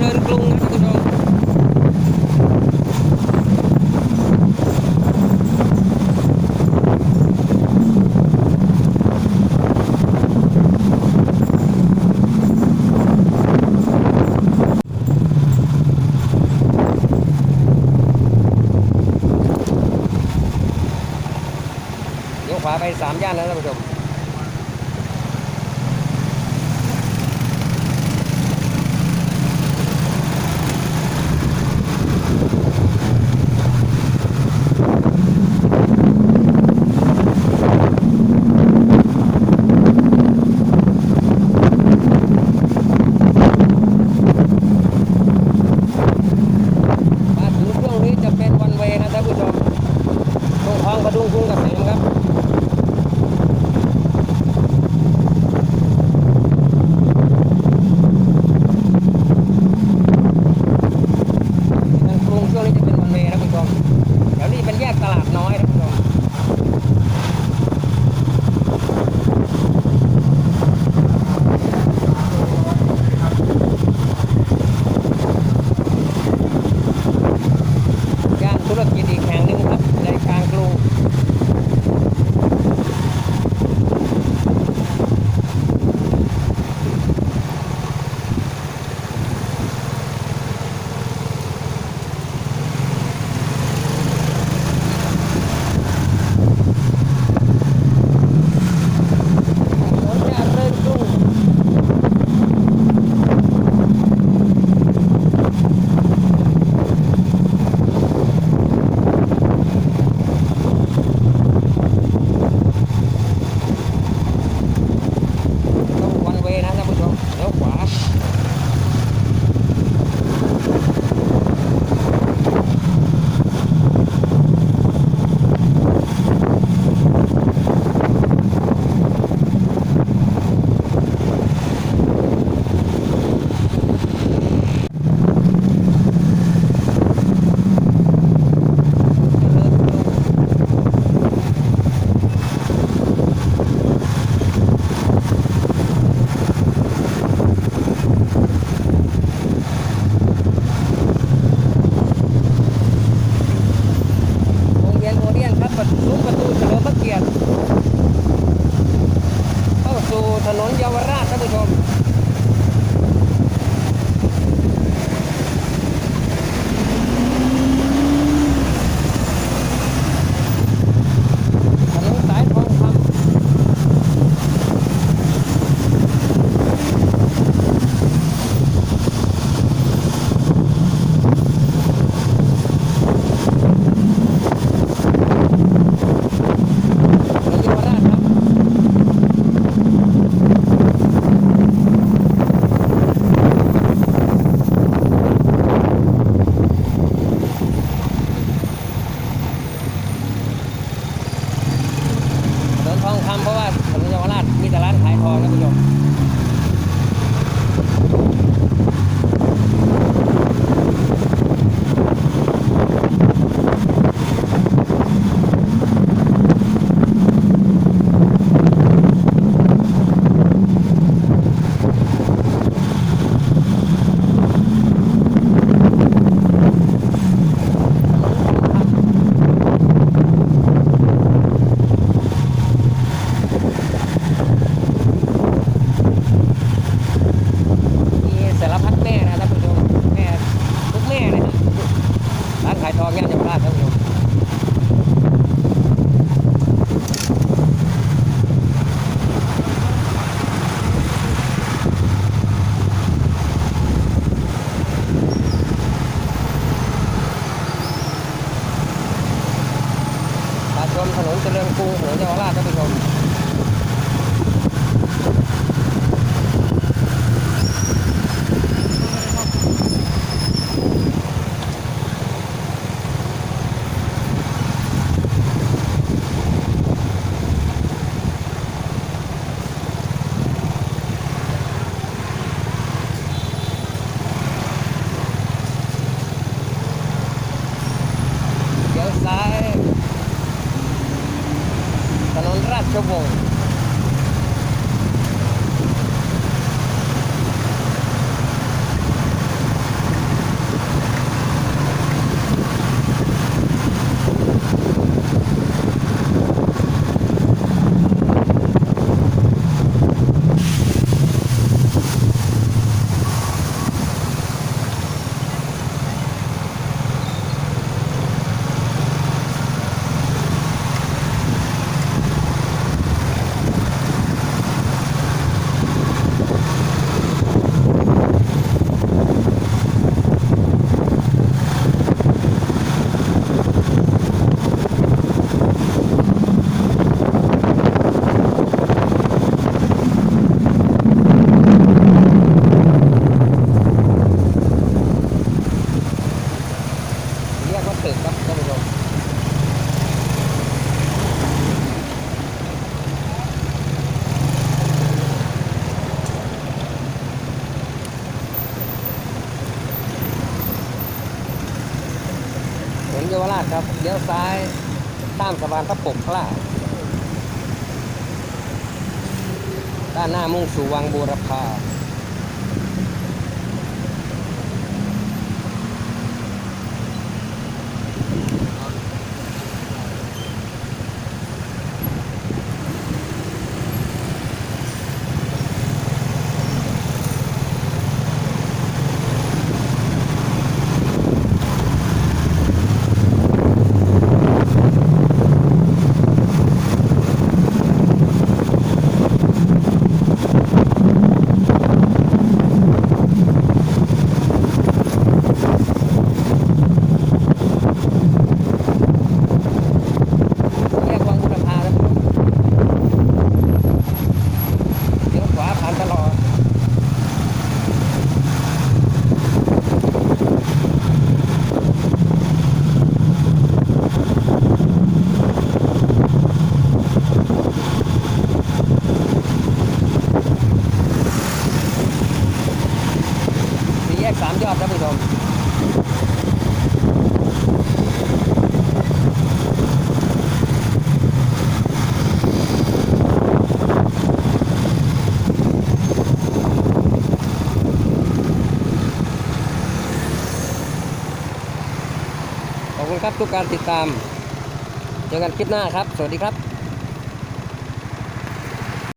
rung nó rung khóa bay 3 gian nữa là được ถนนเยาวราชท่านผู้ชม ทำเพราะว่าถนนเยาวราชมีแต่ร้านขายทองนะคุณผู้ชม ชนถนนเจริญกรุงถนนเยาวราชท่านผู้ชม นเยาวราชครับเลี้ยวซ้ายข้ามสะพานพระปกเกล้าด้านหน้ามุ่งสู่วังบูรพา แยกวังบุรพาครับเลี้ยวขวาผ่านตลอดสี่แยกสามยอดท่านผู้ชม ขอบคุณ ครับทุกการติดตาม เจอกันคลิปหน้าครับ สวัสดีครับ